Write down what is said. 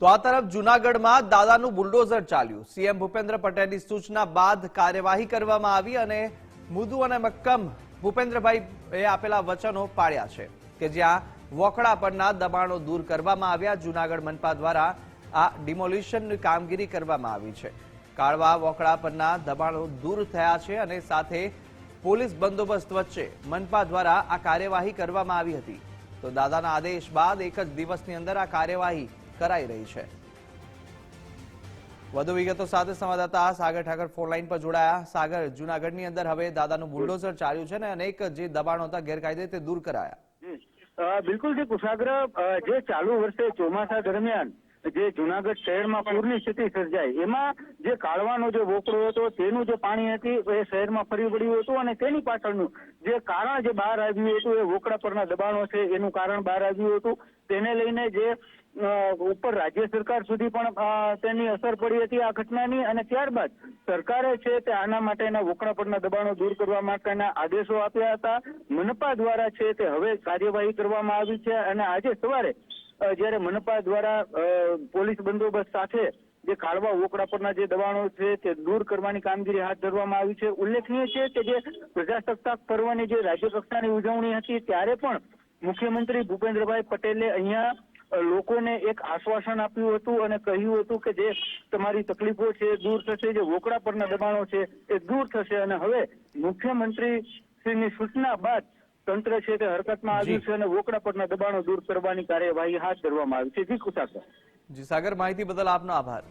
તો આ તરફ જુનાગઢમાં દાદાનું બુલડોઝર ચાલ્યું. સીએમ ભૂપેન્દ્ર પટેલની સૂચના બાદ કાર્યવાહી કરવામાં આવી અને મુદુ અને મક્કમ ભૂપેન્દ્રભાઈ એ આપેલા વચનો પાળ્યા છે કે જ્યાં વોકડા પરના દબાણો દૂર કરવામાં આવ્યા. જુનાગઢ મનપા દ્વારા આ ડિમોલિશનની કામગીરી કરવામાં આવી છે. કાળવા વોકડા પરના દબાણો દૂર થયા છે અને સાથે પોલીસ બંદોબસ્ત વચ્ચે મનપા દ્વારા આ કાર્યવાહી કરવામાં આવી હતી. તો દાદાના આદેશ બાદ એક જ દિવસની અંદર આ કાર્યવાહી કરાઈ રહી છે. વધુ વિગતો સાથે સંવાદદાતા સાગર ઠાકર ફોન લાઈન પર જોડાયા. સાગર, જુનાગઢની અંદર હવે દાદાનું બુલડોઝર ચાલ્યું છે ને અનેક જે દબાણો હતા, ગેરકાયદે તે દૂર કરાયા. બિલકુલ જે કુશાગ્ર જે ચાલુ વર્ષે ચોમાસા દરમિયાન જે જુનાગઢ શહેરમાં પૂરની સ્થિતિ સર્જાઈ, એમાં જે કાળવાનો જે વોકડો હતો, તેનું જે પાણી હતી, એ શહેરમાં ફરી વળ્યું હતું અને તેની પાછળનું જે કારણ જે બહાર આવ્યું હતું, એ વોકડા પરના દબાણો છે, એનું કારણ બહાર આવ્યું હતું. તેને લઈને જે ઉપર રાજ્ય સરકાર સુધી પણ તેની અસર પડી હતી આ ઘટનાની અને ત્યારબાદ સરકારે છે તે આના માટેના વોકડા પરના દબાણો દૂર કરવા માટેના આદેશો આપ્યા હતા. મનપા દ્વારા છે તે હવે કાર્યવાહી કરવામાં આવી છે અને આજે સવારે જ્યારે મનપા દ્વારા પોલીસ બંદોબસ્ત સાથે જે કાળવા ઓકડા પરના જે દબાણો છે તે દૂર કરવાની કામગીરી હાથ ધરવામાં આવી છે. ઉલ્લેખનીય છે કે જે પ્રજાસત્તાક પર્વની જે રાજ્ય ઉજવણી હતી ત્યારે પણ મુખ્યમંત્રી ભૂપેન્દ્રભાઈ પટેલે અહીંયા લોકોને એક આશ્વાસન આપ્યું હતું અને કહ્યું હતું કે જે તમારી તકલીફો છે, દૂર થશે, જે વોકડા પરના દબાણો છે, એ દૂર થશે. અને હવે મુખ્યમંત્રી શ્રીની સૂચના બાદ તંત્ર છે તે હરકતમાં આવ્યું છે અને વોકડા પરના દબાણો દૂર કરવાની કાર્યવાહી હાથ ધરવામાં આવી છે. જી કુશાકર જી સાગર માહિતી બદલ આપનો આભાર.